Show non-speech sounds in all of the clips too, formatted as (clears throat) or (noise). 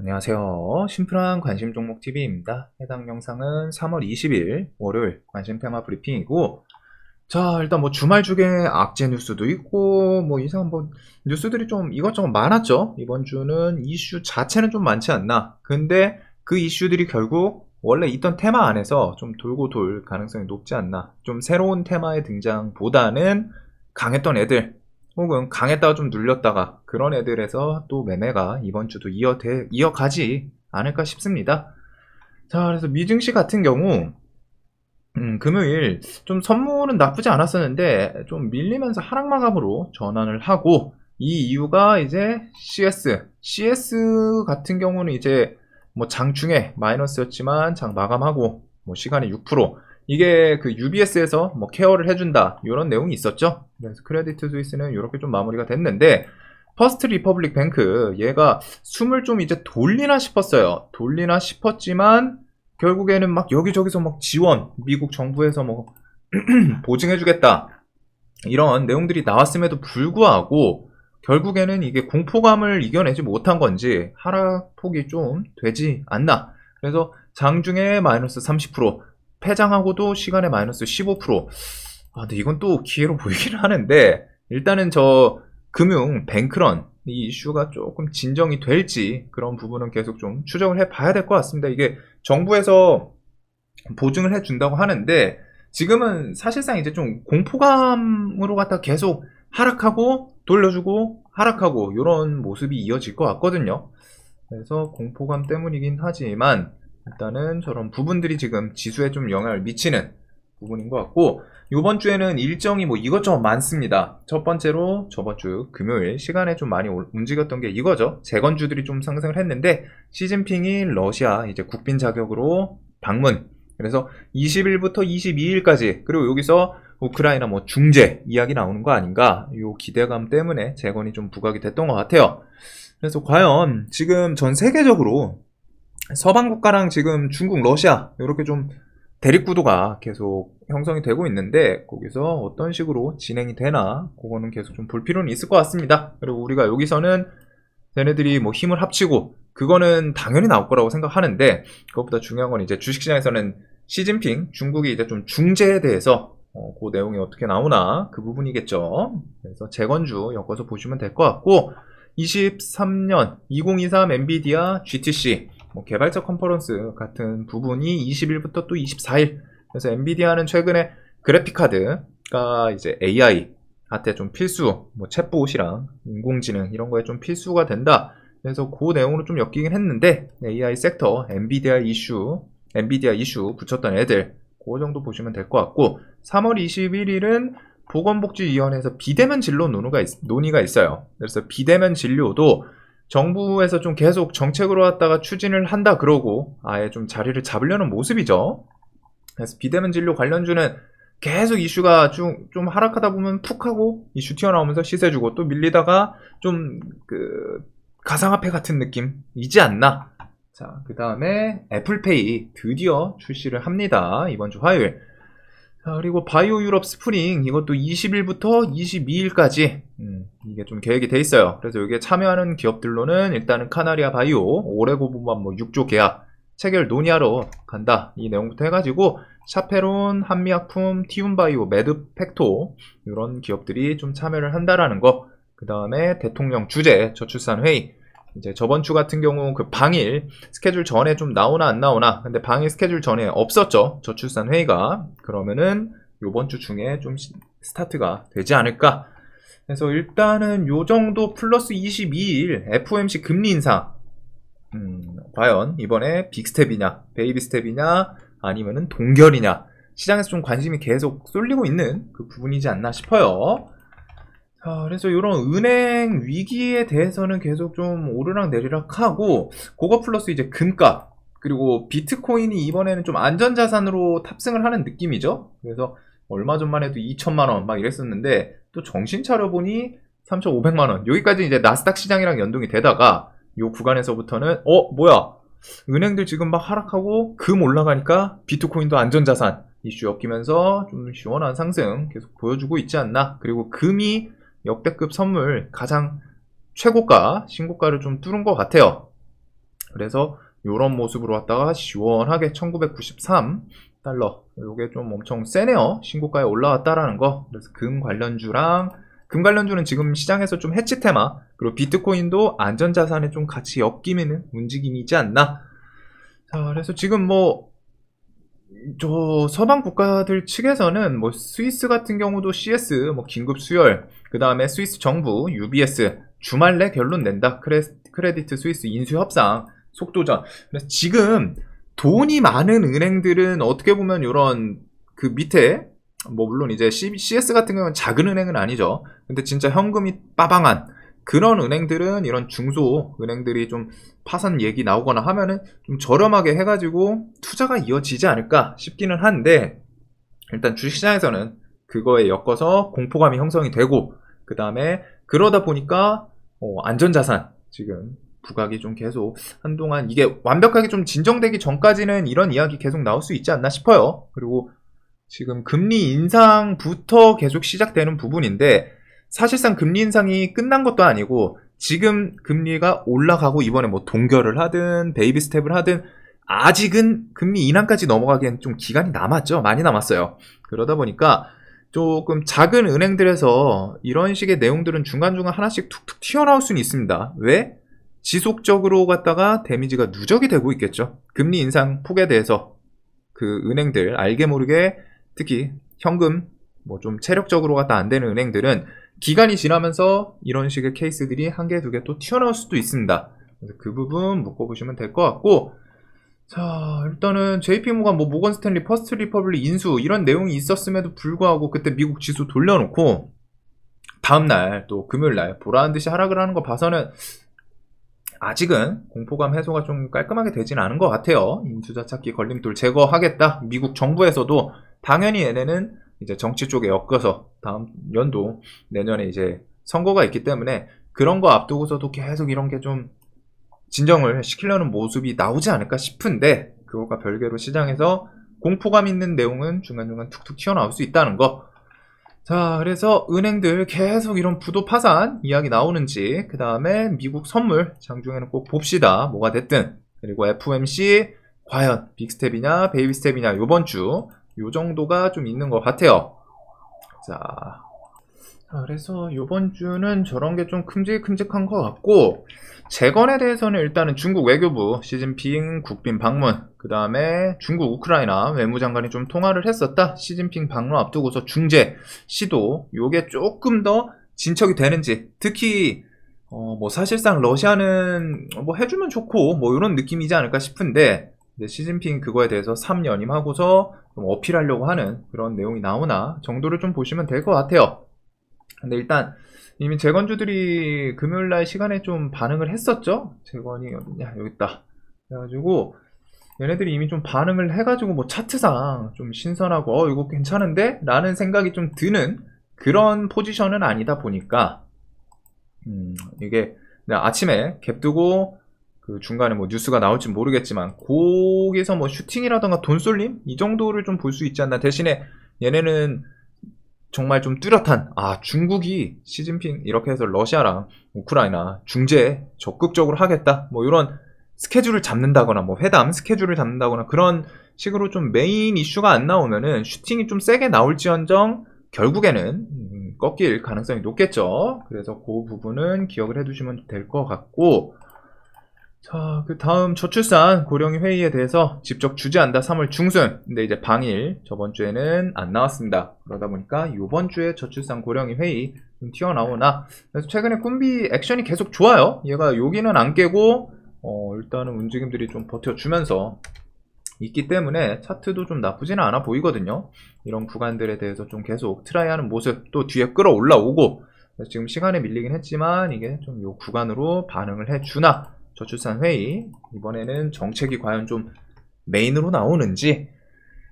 안녕하세요. 심플한 관심 종목 TV입니다. 해당 영상은 3월 20일 월요일 관심 테마 브리핑이고, 자, 일단 뭐 주말 중에 악재 뉴스도 있고, 뭐 이상한 뭐 뉴스들이 좀 이것저것 많았죠. 이번 주는 이슈 자체는 좀 많지 않나. 근데 그 이슈들이 결국 원래 있던 테마 안에서 좀 돌고 돌 가능성이 높지 않나. 좀 새로운 테마의 등장보다는 강했던 애들, 혹은 강했다가 좀 눌렸다가 그런 애들에서 또 매매가 이번 주도 이어 이어가지 않을까 싶습니다. 자, 그래서 미증시 같은 경우 음, 금요일 좀 선물은 나쁘지 않았었는데 좀 밀리면서 하락 마감으로 전환을 하고 이 이유가 이제 CS, CS 같은 경우는 이제 뭐 장중에 마이너스였지만 장 마감하고 뭐 시간이 6% 이게 그 UBS에서 뭐 케어를 해준다 이런 내용이 있었죠. 그래서 크레디트 스위스는 이렇게 좀 마무리가 됐는데 퍼스트 리퍼블릭 뱅크 얘가 숨을 좀 이제 돌리나 싶었어요. 돌리나 싶었지만 결국에는 막 여기저기서 막 지원 미국 정부에서 뭐 (clears throat) 보증해주겠다 이런 내용들이 나왔음에도 불구하고 결국에는 이게 공포감을 이겨내지 못한 건지 하락폭이 좀 되지 않나. 그래서 장중에 마이너스 30%, 폐장하고도 시간에 마이너스 15%. 아, 근데 이건 또 기회로 보이긴 하는데, 일단은 저 금융, 뱅크런, 이 이슈가 조금 진정이 될지 그런 부분은 계속 좀 추정을 해 봐야 될 것 같습니다. 이게 정부에서 보증을 해 준다고 하는데, 지금은 사실상 이제 좀 공포감으로 갖다 계속 하락하고 돌려주고 하락하고 이런 모습이 이어질 것 같거든요. 그래서 공포감 때문이긴 하지만 일단은 저런 부분들이 지금 지수에 좀 영향을 미치는 부분인 것 같고 이번 주에는 일정이 뭐 이것저것 많습니다. 첫 번째로 저번 주 금요일 시간에 좀 많이 움직였던 게 이거죠. 재건주들이 좀 상승을 했는데 시진핑이 러시아 이제 국빈 자격으로 방문. 그래서 20일부터 22일까지 그리고 여기서 우크라이나 뭐 중재 이야기 나오는 거 아닌가? 요 기대감 때문에 재건이 좀 부각이 됐던 것 같아요. 그래서 과연 지금 전 세계적으로 서방 국가랑 지금 중국, 러시아 이렇게 좀 대립 구도가 계속 형성이 되고 있는데 거기서 어떤 식으로 진행이 되나 그거는 계속 좀 볼 필요는 있을 것 같습니다. 그리고 우리가 여기서는 쟤네들이 뭐 힘을 합치고 그거는 당연히 나올 거라고 생각하는데 그것보다 중요한 건 이제 주식시장에서는 시진핑 중국이 이제 좀 중재에 대해서 어, 그 내용이 어떻게 나오나 그 부분이겠죠. 그래서 재건주 엮어서 보시면 될 것 같고 23년 2023 엔비디아 GTC 뭐 개발자 컨퍼런스 같은 부분이 20일부터 또 24일 그래서 엔비디아는 최근에 그래픽 카드가 이제 AI 한테 좀 필수 뭐 챗봇이랑 인공지능 이런 거에 좀 필수가 된다. 그래서 그 내용으로 좀 엮이긴 했는데 AI 섹터 엔비디아 이슈 엔비디아 이슈 붙였던 애들 그 정도 보시면 될 것 같고 3월 21일은 보건복지위원회에서 비대면 진료 논의가, 있, 논의가 있어요. 그래서 비대면 진료도 정부에서 좀 계속 정책으로 왔다가 추진을 한다 그러고 아예 좀 자리를 잡으려는 모습이죠. 그래서 비대면 진료 관련주는 계속 이슈가 좀, 좀 하락하다 보면 푹 하고 이슈 튀어나오면서 시세주고 또 밀리다가 좀 그 가상화폐 같은 느낌이지 않나. 자, 그 다음에 애플페이 드디어 출시를 합니다. 이번 주 화요일. 자, 그리고 바이오 유럽 스프링 이것도 20일부터 22일까지 음, 이게 좀 계획이 돼 있어요. 그래서 여기에 참여하는 기업들로는 일단은 카나리아 바이오 올해 고부만 뭐 6조 계약 체결 논의하러 간다. 이 내용부터 해가지고 샤페론, 한미약품, 티움바이오, 매드팩토 이런 기업들이 좀 참여를 한다라는 거. 그 다음에 대통령 주재 저출산 회의. 이제 저번 주 같은 경우 그 방일 스케줄 전에 좀 나오나 안 나오나. 근데 방일 스케줄 전에 없었죠. 저출산 회의가. 그러면은 요번 주 중에 좀 스타트가 되지 않을까 그래서 일단은 요 정도 플러스 22일 FOMC 금리 인상 음, 과연 이번에 빅스텝이냐 베이비 스텝이냐 아니면은 동결이냐. 시장에서 좀 관심이 계속 쏠리고 있는 그 부분이지 않나 싶어요. 자, 그래서 이런 은행 위기에 대해서는 계속 좀 오르락 내리락 하고, 그거 플러스 이제 금값, 그리고 비트코인이 이번에는 좀 안전자산으로 탑승을 하는 느낌이죠? 그래서 얼마 전만 해도 2천만원 막 이랬었는데, 또 정신 차려보니 3,500만원. 여기까지 이제 나스닥 시장이랑 연동이 되다가, 요 구간에서부터는, 어, 뭐야? 은행들 지금 막 하락하고, 금 올라가니까 비트코인도 안전자산 이슈 엮이면서 좀 시원한 상승 계속 보여주고 있지 않나. 그리고 금이 역대급 선물 가장 최고가, 신고가를 좀 뚫은 것 같아요. 그래서 이런 모습으로 왔다가 시원하게 1993 달러. 요게 좀 엄청 세네요. 신고가에 올라왔다라는 거. 그래서 금 관련주랑 금 관련주는 지금 시장에서 좀 해치 테마 그리고 비트코인도 안전자산에 좀 같이 엮이는 움직임이지 않나. 자, 그래서 지금 뭐 저 서방 국가들 측에서는 뭐 스위스 같은 경우도 CS 뭐 긴급 수혈 그 다음에 스위스 정부 UBS 주말 내 결론 낸다 크레, 크레디트 스위스 인수 협상 속도전 그래서 지금 돈이 많은 은행들은 어떻게 보면 이런 그 밑에 뭐 물론 이제 CS 같은 경우는 작은 은행은 아니죠. 근데 진짜 현금이 빠방한 그런 은행들은 이런 중소 은행들이 좀 파산 얘기 나오거나 하면은 좀 저렴하게 해가지고 투자가 이어지지 않을까 싶기는 한데 일단 주식시장에서는 그거에 엮어서 공포감이 형성이 되고 그 다음에 그러다 보니까 어, 안전자산 지금 부각이 좀 계속 한동안 이게 완벽하게 좀 진정되기 전까지는 이런 이야기 계속 나올 수 있지 않나 싶어요. 그리고 지금 금리 인상부터 계속 시작되는 부분인데 사실상 금리 인상이 끝난 것도 아니고 지금 금리가 올라가고 이번에 뭐 동결을 하든 베이비 스텝을 하든 아직은 금리 인하까지 넘어가기엔 좀 기간이 남았죠. 많이 남았어요. 그러다 보니까 조금 작은 은행들에서 이런 식의 내용들은 중간중간 하나씩 툭툭 튀어나올 수는 있습니다. 왜? 지속적으로 갔다가 데미지가 누적이 되고 있겠죠. 금리 인상 폭에 대해서 그 은행들 알게 모르게 특히 현금 뭐 좀 체력적으로 갖다 안 되는 은행들은 기간이 지나면서 이런 식의 케이스들이 한 개, 두 개 또 튀어나올 수도 있습니다. 그래서 그 부분 묶어보시면 될 것 같고, 자, 일단은 JP모간, 뭐, 모건 스탠리, 퍼스트 리퍼블릭 인수, 이런 내용이 있었음에도 불구하고, 그때 미국 지수 돌려놓고, 다음날, 또 금요일날, 보라는 듯이 하락을 하는 거 봐서는, 아직은 공포감 해소가 좀 깔끔하게 되진 않은 것 같아요. 인수자 찾기 걸림돌 제거하겠다. 미국 정부에서도 당연히 얘네는 이제 정치 쪽에 엮어서 다음 연도 내년에 이제 선거가 있기 때문에 그런 거 앞두고서도 계속 이런 게 좀 진정을 시키려는 모습이 나오지 않을까 싶은데 그것과 별개로 시장에서 공포감 있는 내용은 중간중간 툭툭 튀어나올 수 있다는 거. 자, 그래서 은행들 계속 이런 부도 파산 이야기 나오는지, 그 다음에 미국 선물 장중에는 꼭 봅시다. 뭐가 됐든. 그리고 FOMC 과연 빅스텝이냐, 베이비 스텝이냐, 요번 주, 요 정도가 좀 있는 것 같아요. 자. 자, 그래서 요번 주는 저런 게 좀 큼직큼직한 것 같고, 재건에 대해서는 일단은 중국 외교부 시진핑 국빈 방문, 그 다음에 중국 우크라이나 외무장관이 좀 통화를 했었다. 시진핑 방문 앞두고서 중재 시도, 요게 조금 더 진척이 되는지, 특히 어, 뭐 사실상 러시아는 뭐 해주면 좋고 뭐 이런 느낌이지 않을까 싶은데 시진핑 그거에 대해서 3연임하고서 좀 어필하려고 하는 그런 내용이 나오나 정도를 좀 보시면 될 것 같아요. 근데 일단 이미 재건주들이 금요일날 시간에 좀 반응을 했었죠. 재건이 어디냐 여기 있다. 그래가지고 얘네들이 이미 좀 반응을 해가지고 뭐 차트상 좀 신선하고 어 이거 괜찮은데? 라는 생각이 좀 드는 그런 포지션은 아니다 보니까 음 이게 아침에 갭 두고 그 중간에 뭐 뉴스가 나올지 모르겠지만 거기서 뭐 슈팅이라던가 돈 쏠림 이 정도를 좀 볼 수 있지 않나 대신에 얘네는 정말 좀 뚜렷한 아 중국이 시진핑 이렇게 해서 러시아랑 우크라이나 중재 적극적으로 하겠다 뭐 이런 스케줄을 잡는다거나 뭐 회담 스케줄을 잡는다거나 그런 식으로 좀 메인 이슈가 안 나오면은 슈팅이 좀 세게 나올지언정 결국에는 음, 꺾일 가능성이 높겠죠. 그래서 그 부분은 기억을 해두시면 될 것 같고 자, 그 다음 저출산 고령이 회의에 대해서 직접 주재한다 3월 중순. 근데 이제 방일 저번 주에는 안 나왔습니다. 그러다 보니까 이번 주에 저출산 고령이 회의 좀 튀어나오나 그래서 최근에 꿈비 액션이 계속 좋아요. 얘가 여기는 안 깨고 어, 일단은 움직임들이 좀 버텨주면서 있기 때문에 차트도 좀 나쁘지는 않아 보이거든요. 이런 구간들에 대해서 좀 계속 트라이하는 모습 또 뒤에 끌어올라오고 지금 시간에 밀리긴 했지만 이게 좀 요 구간으로 반응을 해주나 저출산 회의 이번에는 정책이 과연 좀 메인으로 나오는지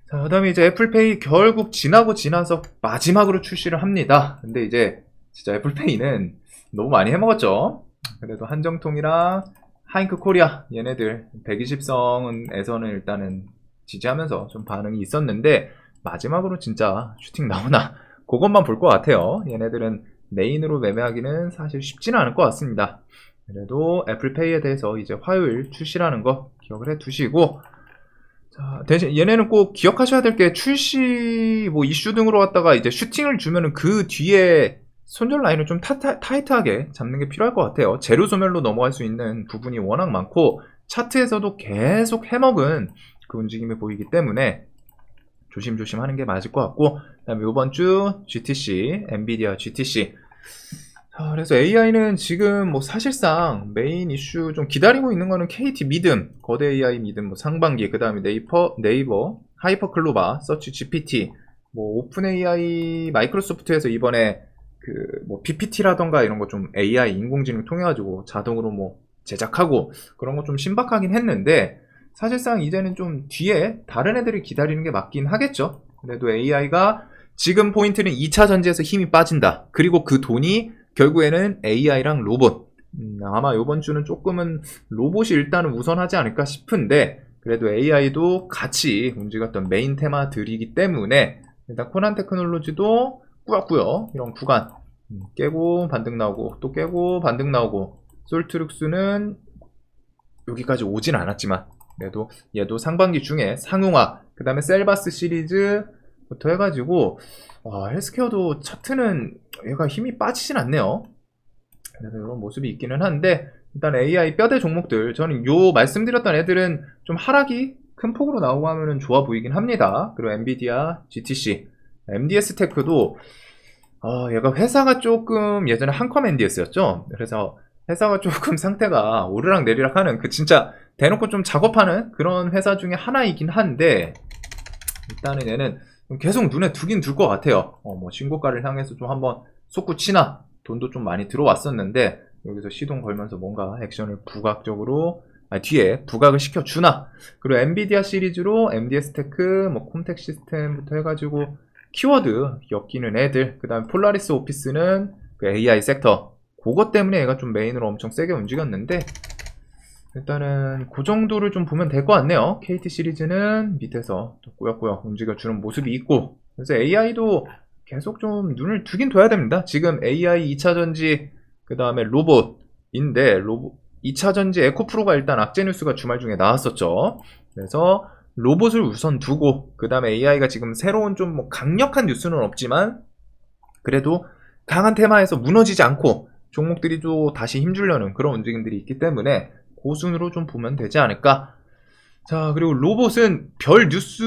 자 그다음에 이제 애플페이 결국 지나고 지나서 마지막으로 출시를 합니다. 근데 이제 진짜 애플페이는 너무 많이 해먹었죠. 그래도 한정통이랑 하잉크 코리아 얘네들 120성에서는 일단은 지지하면서 좀 반응이 있었는데 마지막으로 진짜 슈팅 나오나 그것만 볼 것 같아요. 얘네들은 메인으로 매매하기는 사실 쉽지는 않을 것 같습니다. 그래도 애플페이에 대해서 이제 화요일 출시라는 거 기억을 해 두시고 자, 대신 얘네는 꼭 기억하셔야 될 게 출시 뭐 이슈 등으로 왔다가 이제 슈팅을 주면은 그 뒤에 손절 라인을 좀 타, 타, 타이트하게 잡는 게 필요할 것 같아요. 제로 소멸로 넘어갈 수 있는 부분이 워낙 많고 차트에서도 계속 해먹은 그 움직임이 보이기 때문에 조심조심 하는 게 맞을 것 같고 그다음에 이번 주 GTC, 엔비디아 GTC 자, 그래서 AI는 지금 뭐 사실상 메인 이슈 좀 기다리고 있는 거는 KT 믿음, 거대 AI 믿음, 뭐 상반기, 그 다음에 네이버, 네이버, 하이퍼 클로바, 서치 GPT, 뭐 오픈 AI, 마이크로소프트에서 이번에 그뭐 PPT라던가 이런 거 좀 AI 인공지능 통해 가지고 자동으로 뭐 제작하고 그런 거 좀 신박하긴 했는데 사실상 이제는 좀 뒤에 다른 애들이 기다리는 게 맞긴 하겠죠. 그래도 AI가 지금 포인트는 2차 전지에서 힘이 빠진다. 그리고 그 돈이 결국에는 AI랑 로봇. 음, 아마 이번 주는 조금은 로봇이 일단은 우선하지 않을까 싶은데 그래도 AI도 같이 움직였던 메인 테마들이기 때문에 일단 코난 테크놀로지도 꾸역꾸역 이런 구간 음, 깨고 반등 나오고 또 깨고 반등 나오고 솔트룩스는 여기까지 오진 않았지만 그래도 얘도 상반기 중에 상용화 그 다음에 셀바스 시리즈 부터 해가지고 와, 헬스케어도 차트는 얘가 힘이 빠지진 않네요. 그래서 이런 모습이 있기는 한데 일단 AI 뼈대 종목들 저는 요 말씀드렸던 애들은 좀 하락이 큰 폭으로 나오고 하면은 좋아 보이긴 합니다. 그리고 엔비디아, GTC, MDS 테크도 어, 얘가 회사가 조금 예전에 한컴 MDS였죠. 그래서 회사가 (laughs) 조금 상태가 오르락 내리락 하는 그 진짜 대놓고 좀 작업하는 그런 회사 중에 하나이긴 한데 일단은 얘는 계속 눈에 두긴 둘 것 같아요. 어, 뭐 신고가를 향해서 좀 한번 솟구치나 돈도 좀 많이 들어왔었는데 여기서 시동 걸면서 뭔가 액션을 부각적으로 아니, 뒤에 부각을 시켜주나 그리고 엔비디아 시리즈로 MDS 테크, 뭐 콤텍 시스템부터 해가지고 키워드 엮이는 애들 그 다음에 폴라리스 오피스는 그 AI 섹터 그것 때문에 얘가 좀 메인으로 엄청 세게 움직였는데 일단은 그 정도를 좀 보면 될 것 같네요. KT 시리즈는 밑에서 또 꾸역꾸역 움직여주는 모습이 있고 그래서 AI도 계속 좀 눈을 두긴 둬야 됩니다. 지금 AI 2차 전지 그 다음에 로봇인데 로봇 2차 전지 에코프로가 일단 악재 뉴스가 주말 중에 나왔었죠. 그래서 로봇을 우선 두고 그 다음에 AI가 지금 새로운 좀 뭐 강력한 뉴스는 없지만 그래도 강한 테마에서 무너지지 않고 종목들이 또 다시 힘주려는 그런 움직임들이 있기 때문에 고순으로 좀 보면 되지 않을까. 자, 그리고 로봇은 별 뉴스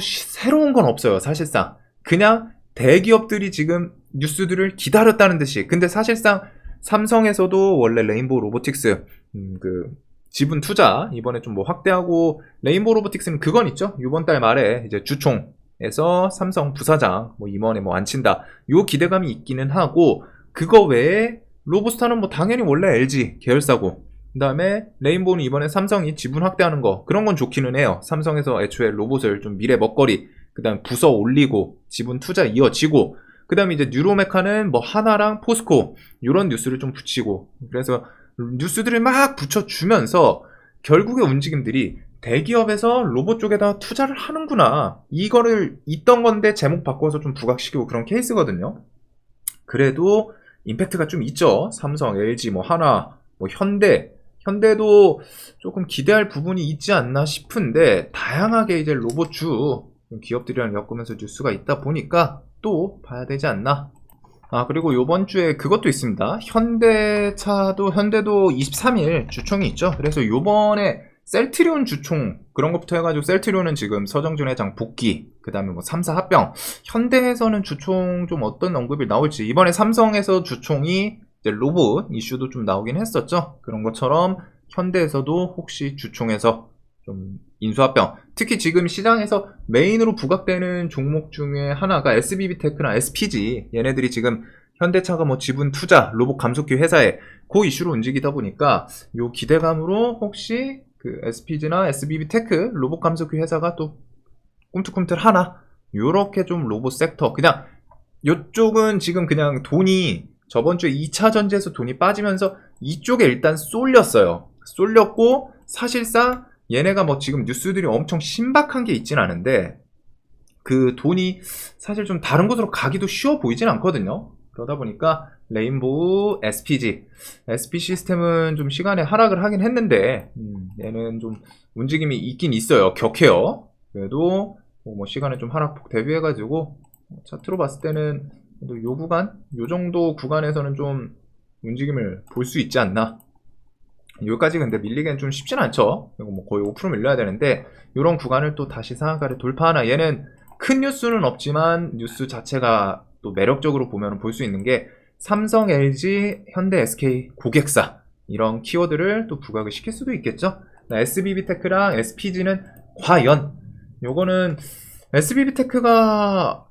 시- 새로운 건 없어요, 사실상. 그냥 대기업들이 지금 뉴스들을 기다렸다는 듯이. 근데 사실상 삼성에서도 원래 레인보우 로보틱스, 음, 그, 지분 투자, 이번에 좀 뭐 확대하고, 레인보우 로보틱스는 그건 있죠? 이번 달 말에 이제 주총에서 삼성 부사장, 뭐 임원에 뭐 앉힌다. 요 기대감이 있기는 하고, 그거 외에 로보스타는 뭐 당연히 원래 LG 계열사고, 그 다음에 레인보우는 이번에 삼성이 지분 확대하는 거 그런 건 좋기는 해요. 삼성에서 애초에 로봇을 좀 미래 먹거리 그 다음 부서 올리고 지분 투자 이어지고 그 다음에 이제 뉴로메카는 뭐 하나랑 포스코 이런 뉴스를 좀 붙이고 그래서 뉴스들을 막 붙여주면서 결국의 움직임들이 대기업에서 로봇 쪽에다 투자를 하는구나 이거를 있던 건데 제목 바꿔서 좀 부각시키고 그런 케이스거든요. 그래도 임팩트가 좀 있죠. 삼성, LG, 뭐 하나, 뭐 현대, 현대도 조금 기대할 부분이 있지 않나 싶은데 다양하게 이제 로봇주 기업들이랑 엮으면서 뉴스가 있다 보니까 또 봐야 되지 않나. 아 그리고 요번 주에 그것도 있습니다. 현대차도 현대도 23일 주총이 있죠. 그래서 요번에 셀트리온 주총 그런 것부터 해가지고 셀트리온은 지금 서정준 회장 복귀 그 다음에 뭐 3사 합병 현대에서는 주총 좀 어떤 언급이 나올지 이번에 삼성에서 주총이 로봇 이슈도 좀 나오긴 했었죠. 그런 것처럼 현대에서도 혹시 주총에서 좀 인수합병, 특히 지금 시장에서 메인으로 부각되는 종목 중에 하나가 SBB테크나 SPG 얘네들이 지금 현대차가 뭐 지분 투자, 로봇 감속기 회사에 그 이슈로 움직이다 보니까 요 기대감으로 혹시 그 SPG나 SBB테크 로봇 감속기 회사가 또 꿈틀꿈틀 하나 요렇게 좀 로봇 섹터 그냥 요쪽은 지금 그냥 돈이 저번 주에 2차 전지에서 돈이 빠지면서 이쪽에 일단 쏠렸어요. 쏠렸고 사실상 얘네가 뭐 지금 뉴스들이 엄청 신박한 게 있진 않은데 그 돈이 사실 좀 다른 곳으로 가기도 쉬워 보이진 않거든요. 그러다 보니까 레인보우, SPG. SP 시스템은 좀 시간에 하락을 하긴 했는데, 음, 얘는 좀 움직임이 있긴 있어요. 격해요. 그래도 뭐 시간에 좀 하락폭 대비해가지고 차트로 봤을 때는 그래도 요 구간, 요 정도 구간에서는 좀 움직임을 볼 수 있지 않나. 여기까지 근데 밀리기는 좀 쉽진 않죠. 이거 뭐 거의 5% 밀려야 되는데 이런 구간을 또 다시 상한가를 돌파하나 얘는 큰 뉴스는 없지만 뉴스 자체가 또 매력적으로 보면 볼 수 있는 게 삼성, LG, 현대, SK 고객사 이런 키워드를 또 부각을 시킬 수도 있겠죠. SBB테크랑 SPG는 과연 요거는 SBB테크가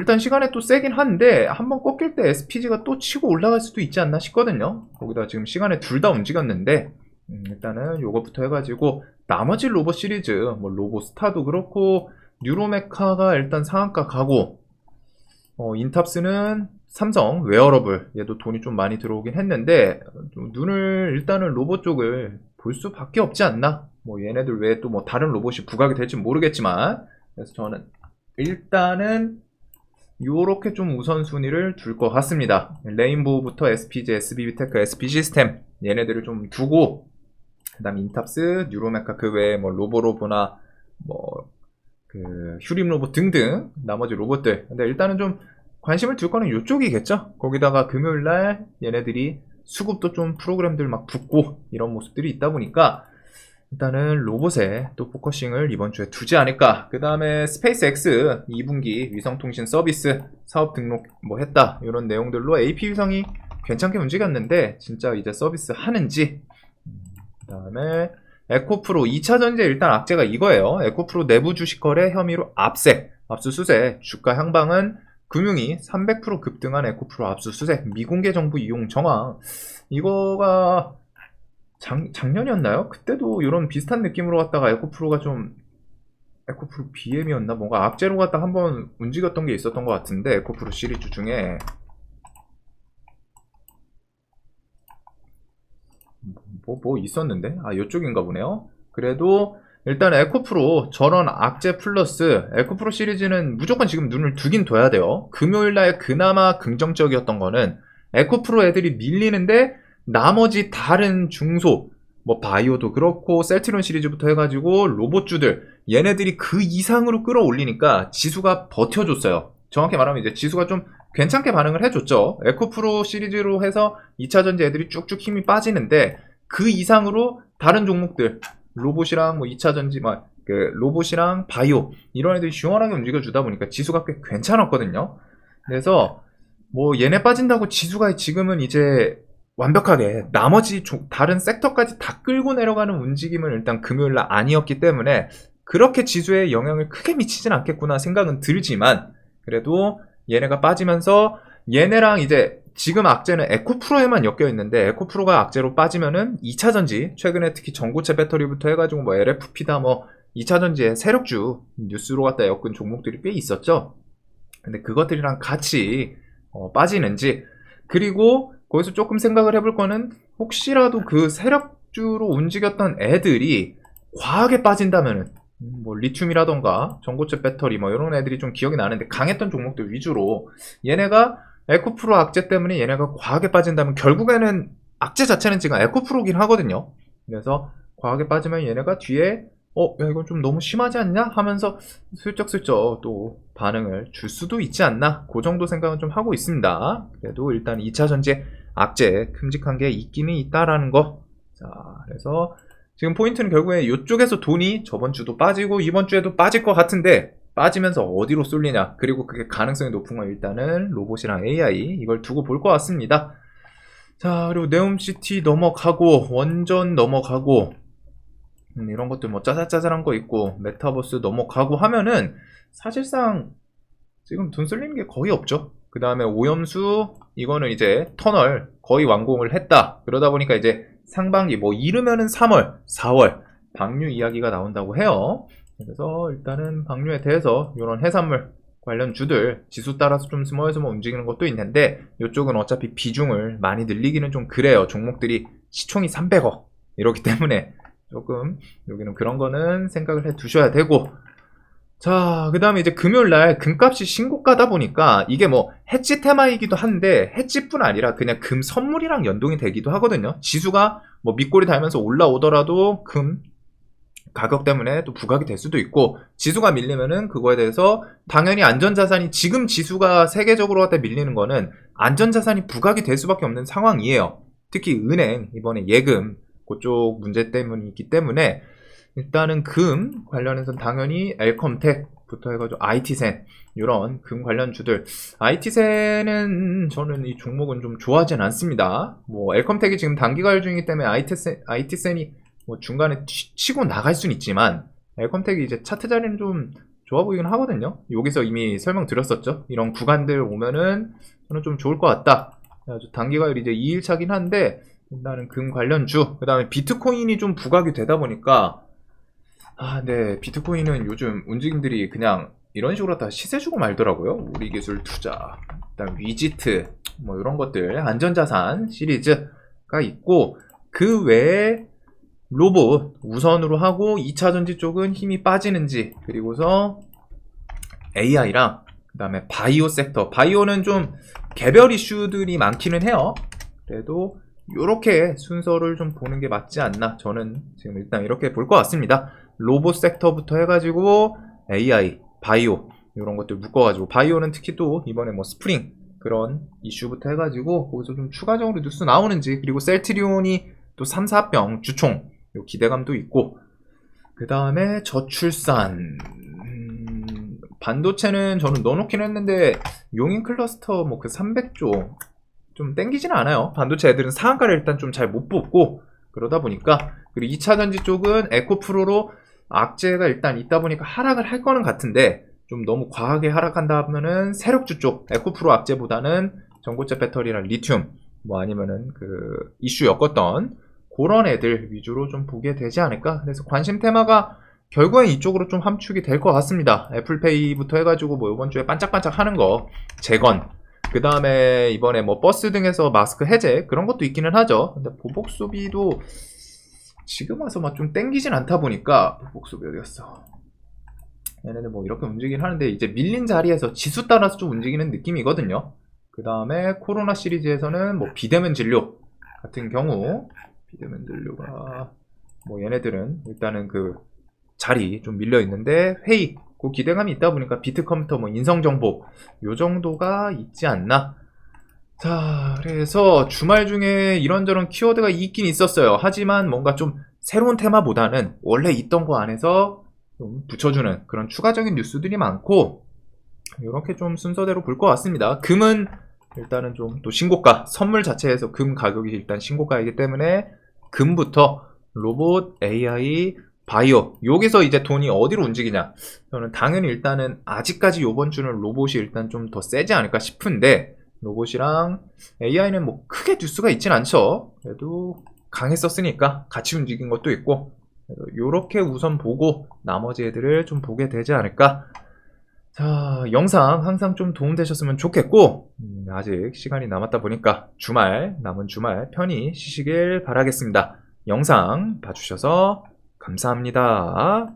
일단 시간에 또 세긴 한데 한번 꺾일 때 SPG가 또 치고 올라갈 수도 있지 않나 싶거든요. 거기다 지금 시간에 둘 다 움직였는데 음, 일단은 요거부터 해가지고 나머지 로봇 시리즈 뭐 로봇 스타도 그렇고 뉴로메카가 일단 상한가 가고 어, 인탑스는 삼성 웨어러블 얘도 돈이 좀 많이 들어오긴 했는데 좀 눈을 일단은 로봇 쪽을 볼 수밖에 없지 않나 뭐 얘네들 외에 또 뭐 다른 로봇이 부각이 될지 모르겠지만 그래서 저는 일단은 요렇게 좀 우선순위를 둘 것 같습니다. 레인보우부터 SPG, SBB테크, SP 시스템 얘네들을 좀 두고 그 다음 인탑스, 뉴로메카 그 외에 뭐 로보로보나 뭐 그 휴림 로봇 등등 나머지 로봇들. 근데 일단은 좀 관심을 둘 거는 이쪽이겠죠. 거기다가 금요일 날 얘네들이 수급도 좀 프로그램들 막 붙고 이런 모습들이 있다 보니까 일단은 로봇에 또 포커싱을 이번 주에 두지 않을까. 그 다음에 스페이스 X 2분기 위성통신 서비스 사업 등록 뭐 했다. 이런 내용들로 AP 위성이 괜찮게 움직였는데 진짜 이제 서비스 하는지. 그 다음에 에코프로 2차 전지 일단 악재가 이거예요. 에코프로 내부 주식 거래 혐의로 압색, 압수수색, 주가 향방은 금융이 300% 급등한 에코프로 압수수색, 미공개 정보 이용 정황. 이거가 작, 작년이었나요? 그때도 이런 비슷한 느낌으로 갔다가 에코프로가 좀 에코프로 BM이었나? 뭔가 악재로 갔다 한번 움직였던 게 있었던 것 같은데 에코프로 시리즈 중에 뭐, 뭐 있었는데? 아, 이쪽인가 보네요. 그래도 일단 에코프로 저런 악재 플러스 에코프로 시리즈는 무조건 지금 눈을 두긴 둬야 돼요. 금요일 날 그나마 긍정적이었던 거는 에코프로 애들이 밀리는데 나머지 다른 중소 뭐 바이오도 그렇고 셀트론 시리즈부터 해가지고 로봇주들 얘네들이 그 이상으로 끌어올리니까 지수가 버텨줬어요. 정확히 말하면 이제 지수가 좀 괜찮게 반응을 해줬죠. 에코프로 시리즈로 해서 2차전지 애들이 쭉쭉 힘이 빠지는데 그 이상으로 다른 종목들 로봇이랑 뭐 2차전지 막 그 로봇이랑 바이오 이런 애들이 시원하게 움직여주다 보니까 지수가 꽤 괜찮았거든요. 그래서 뭐 얘네 빠진다고 지수가 지금은 이제 완벽하게 나머지 조- 다른 섹터까지 다 끌고 내려가는 움직임은 일단 금요일 날 아니었기 때문에 그렇게 지수에 영향을 크게 미치진 않겠구나 생각은 들지만 그래도 얘네가 빠지면서 얘네랑 이제 지금 악재는 에코프로에만 엮여 있는데 에코프로가 악재로 빠지면은 2차 전지 최근에 특히 전고체 배터리부터 해가지고 뭐 LFP다 뭐 2차 전지의 세력주 뉴스로 갖다 엮은 종목들이 꽤 있었죠. 근데 그것들이랑 같이 어, 빠지는지 그리고 거기서 조금 생각을 해볼 거는 혹시라도 그 세력주로 움직였던 애들이 과하게 빠진다면은 음, 뭐 리튬이라던가 전고체 배터리 뭐 이런 애들이 좀 기억이 나는데 강했던 종목들 위주로 얘네가 에코프로 악재 때문에 얘네가 과하게 빠진다면 결국에는 악재 자체는 지금 에코프로긴 하거든요. 그래서 과하게 빠지면 얘네가 뒤에 어, 야, 이건 좀 너무 심하지 않냐? 하면서 슬쩍슬쩍 또 반응을 줄 수도 있지 않나? 그 정도 생각은 좀 하고 있습니다. 그래도 일단 2차 전지 악재 큼직한 게 있기는 있다라는 거. 자, 그래서 지금 포인트는 결국에 이쪽에서 돈이 저번 주도 빠지고 이번 주에도 빠질 것 같은데 빠지면서 어디로 쏠리냐. 그리고 그게 가능성이 높은 건 일단은 로봇이랑 AI 이걸 두고 볼 것 같습니다. 자 그리고 네옴시티 넘어가고 원전 넘어가고 음, 이런 것들 뭐 짜잘짜잘한 거 있고 메타버스 넘어가고 하면은 사실상 지금 돈 쏠리는 게 거의 없죠. 그 다음에 오염수 이거는 이제 터널 거의 완공을 했다 그러다 보니까 이제 상반기 뭐 이르면은 3월 4월 방류 이야기가 나온다고 해요 그래서 일단은 방류에 대해서 이런 해산물 관련 주들 지수 따라서 좀 스멀스멀 움직이는 것도 있는데 이쪽은 어차피 비중을 많이 늘리기는 좀 그래요. 종목들이 시총이 300억 이렇기 때문에 조금 여기는 그런 거는 생각을 해 두셔야 되고 자, 그 다음에 이제 금요일 날 금값이 신고가다 보니까 이게 뭐 해지 테마이기도 한데 해지뿐 아니라 그냥 금 선물이랑 연동이 되기도 하거든요. 지수가 뭐 밑골이 달면서 올라오더라도 금 가격 때문에 또 부각이 될 수도 있고 지수가 밀리면은 그거에 대해서 당연히 안전자산이 지금 지수가 세계적으로 갖다 밀리는 거는 안전자산이 부각이 될 수밖에 없는 상황이에요. 특히 은행 이번에 예금 그쪽 문제 때문이기 때문에 일단은 금 관련해서는 당연히 엘컴텍부터 해가지고 IT센 이런 금 관련 주들 IT센은 저는 이 종목은 좀 좋아하진 않습니다. 뭐 엘컴텍이 지금 단기 가열 중이기 때문에 IT센, IT센이 뭐 중간에 치- 치고 나갈 수는 있지만 엘컴텍이 이제 차트 자리는 좀 좋아 보이긴 하거든요. 여기서 이미 설명드렸었죠. 이런 구간들 오면은 저는 좀 좋을 것 같다. 아주 단기 가열 이제 2일차긴 한데 일단은 금 관련 주 그 다음에 비트코인이 좀 부각이 되다 보니까 아, 네. 비트코인은 요즘 움직임들이 그냥 이런 식으로 다 시세 주고 말더라고요. 우리 기술 투자, 그다음 위지트, 뭐 이런 것들, 안전자산 시리즈가 있고, 그 외에 로봇 우선으로 하고 2차 전지 쪽은 힘이 빠지는지, 그리고서 AI랑 그다음에 바이오 섹터. 바이오는 좀 개별 이슈들이 많기는 해요. 그래도 이렇게 순서를 좀 보는 게 맞지 않나. 저는 지금 일단 이렇게 볼 것 같습니다. 로봇 섹터부터 해가지고 AI, 바이오 이런 것들 묶어가지고 바이오는 특히 또 이번에 뭐 스프링 그런 이슈부터 해가지고 거기서 좀 추가적으로 뉴스 나오는지 그리고 셀트리온이 또 3, 4병 주총 요 기대감도 있고. 그 다음에 저출산. 음, 반도체는 저는 넣어놓긴 했는데 용인 클러스터 뭐 그 300조 좀 땡기지는 않아요. 반도체 애들은 상한가를 일단 좀 잘 못 뽑고 그러다 보니까. 그리고 2차 전지 쪽은 에코프로로 악재가 일단 있다 보니까 하락을 할 거는 같은데 좀 너무 과하게 하락한다 하면은 세력주 쪽 에코프로 악재보다는 전고체 배터리랑 리튬 뭐 아니면은 그 이슈 엮었던 그런 애들 위주로 좀 보게 되지 않을까? 그래서 관심 테마가 결국엔 이쪽으로 좀 함축이 될 것 같습니다. 애플페이부터 해가지고 뭐 이번 주에 반짝반짝 하는 거 재건. 그 다음에 이번에 뭐 버스 등에서 마스크 해제 그런 것도 있기는 하죠. 근데 보복 소비도 지금 와서 막 좀 땡기진 않다 보니까 목소리 어디 갔어? 얘네들 뭐 이렇게 움직이긴 하는데 이제 밀린 자리에서 지수 따라서 좀 움직이는 느낌이거든요. 그 다음에 코로나 시리즈에서는 뭐 비대면 진료 같은 경우 비대면 진료가 뭐 얘네들은 일단은 그 자리 좀 밀려 있는데 회의 그 기대감이 있다 보니까 비트 컴퓨터 뭐 인성 정보 요 정도가 있지 않나 자, 그래서 주말 중에 이런저런 키워드가 있긴 있었어요. 하지만 뭔가 좀 새로운 테마보다는 원래 있던 거 안에서 좀 붙여주는 그런 추가적인 뉴스들이 많고, 이렇게 좀 순서대로 볼 것 같습니다. 금은 일단은 좀 또 신고가, 선물 자체에서 금 가격이 일단 신고가이기 때문에 금부터 로봇, AI, 바이오, 여기서 이제 돈이 어디로 움직이냐. 저는 당연히 일단은 아직까지 요번 주는 로봇이 일단 좀 더 세지 않을까 싶은데, 로봇이랑 AI는 뭐 크게 뉴스가 있진 않죠. 그래도 강했었으니까 같이 움직인 것도 있고 이렇게 우선 보고 나머지 애들을 좀 보게 되지 않을까. 자 영상 항상 좀 도움되셨으면 좋겠고 음, 아직 시간이 남았다 보니까 주말 남은 주말 편히 쉬시길 바라겠습니다. 영상 봐주셔서 감사합니다.